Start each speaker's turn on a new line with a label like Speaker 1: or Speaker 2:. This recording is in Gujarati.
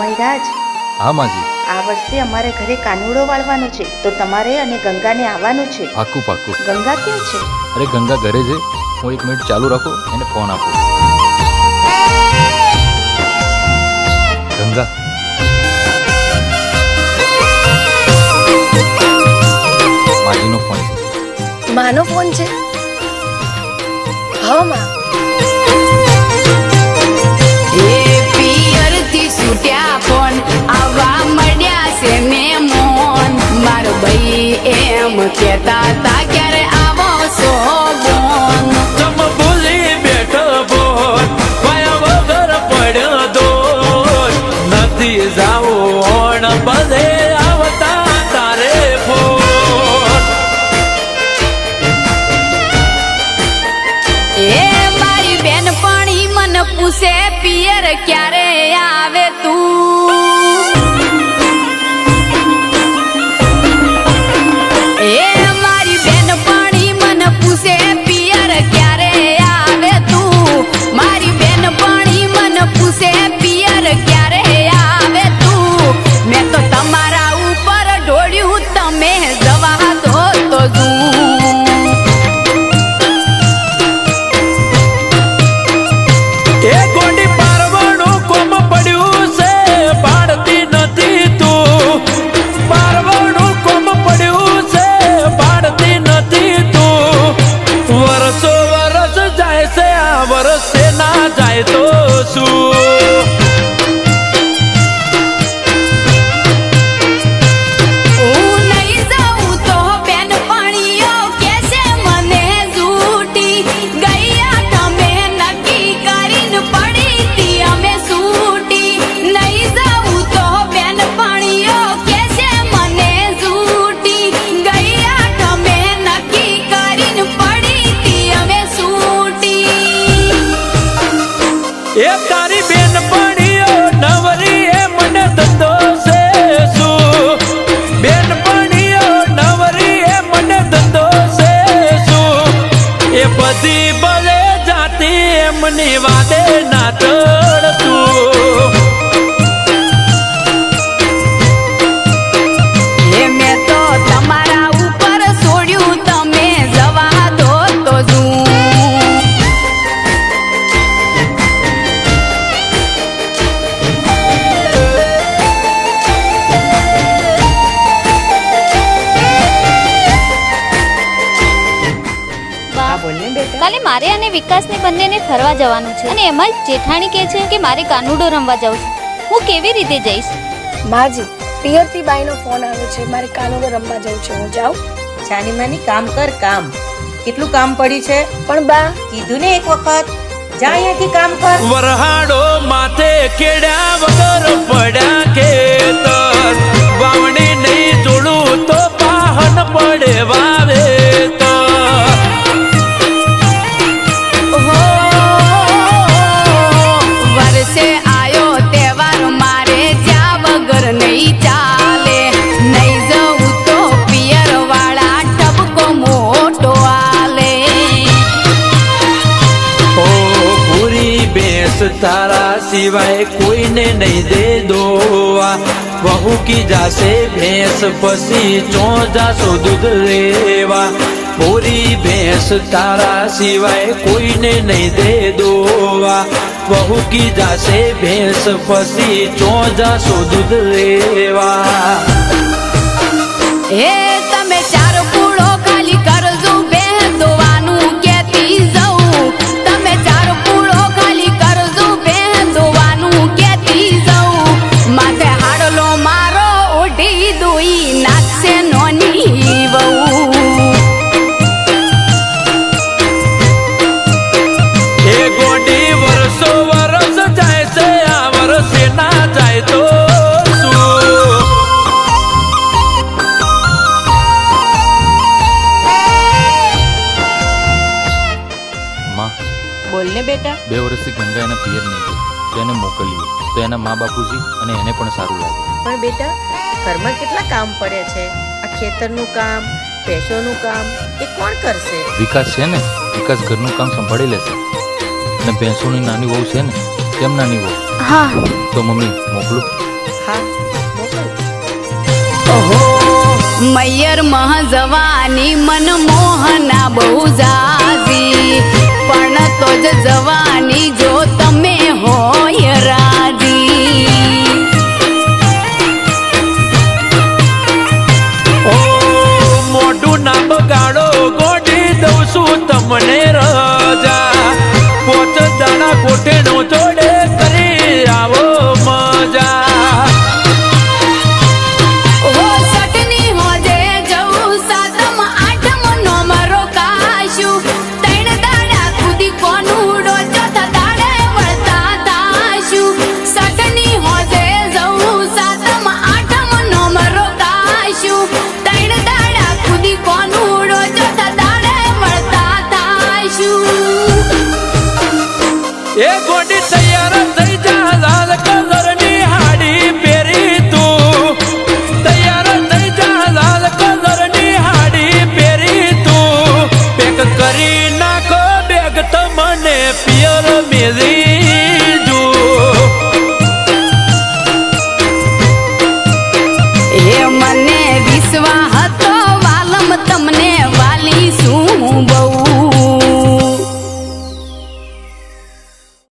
Speaker 1: ભાઈરાજ
Speaker 2: હા માજી.
Speaker 1: આ વર્ષે અમારે ઘરે કાનુડો વાળવાનો છે તો તમારે અને ગંગાને આવવાનું છે.
Speaker 2: પાકું પાકું
Speaker 1: ગંગા ક્યાં છે?
Speaker 2: અરે ગંગા ઘરે છે. હું એક મિનિટ ચાલુ રાખો એને ફોન આપું. ગંગા. માજીનો ફોન
Speaker 3: માનો ફોન છે? હા માં.
Speaker 4: છૂટ્યા ફોન આવા મળ્યા છે મેમોન મારો ભાઈ એમ કેતા તા ક્યારે આવો છો બોન
Speaker 5: તમ બેઠો બોલ પાયા વગર પડ્યો દોર નથી જાવું ઓણ બધે આવતા તારે ફોન.
Speaker 4: એ મારી બેનપણી મન પૂછે પિયર ક્યારે આવે તું.
Speaker 1: না যায় তো
Speaker 6: કાલે મારે અને વિકાસને બંનેને ફરવા જવાનું છે. અને એમાં જ જેઠાણી કહે છે કે મારે કાનુડો રમવા જવું છે. હું કેવી રીતે જઈશ?
Speaker 3: માજી પિયરતી બાઈનો ફોન આવ્યો છે. મારે કાનુડો રમવા જવું છે. હું જાઉં?
Speaker 7: જાની માની કામ કર કામ. કેટલું કામ પડ્યું છે?
Speaker 3: પણ બા
Speaker 7: કીધું ને એક વખત. જા અહીંયાથી કામ કર.
Speaker 5: વરહાડો માથે કેડા વગર પડ્યા ખેતર. વાવણી નહીં જોડું
Speaker 4: વગર નહીં ચાલે નહીં જવું તો પિયર વાળા ટબકો મોટો આલે
Speaker 5: ઓ પૂરી બેસ તારા સિવાય કોઈને નહીં દે દોવા વહુ કી જાશે ભેંસ પછી ચો જાશો દૂધ લેવા પૂરી ભેંસ તારા સિવાય કોઈને નહીં દે દોવા વહુ કી જાશે ભેંસ પછી ચો જાશો દૂધ લેવા.
Speaker 4: એ
Speaker 7: બોલને બેટા?
Speaker 2: બે વર્ષથી ગંગા એના પિયર નહીં તેને મોકલ્યું. તો એના મા બાપુજી અને એને પણ સારું લાગ્યું.
Speaker 7: પણ બેટા ઘરમાં કેટલા કામ પડે છે? આ ખેતરનું કામ પેશોનું કામ એ કોણ કરશે?
Speaker 2: વિકાસ છે ને? વિકાસ ઘરનું કામ સંભાળી લેશે. અને ભેંસોની નાની વહુ છે ને? કેમ નાની વહુ?
Speaker 6: હા.
Speaker 2: તો મમ્મી મોકલું.
Speaker 4: હા મૈયર મહ જવાની મનમોહના બહુ જાત તો જ જવાની જો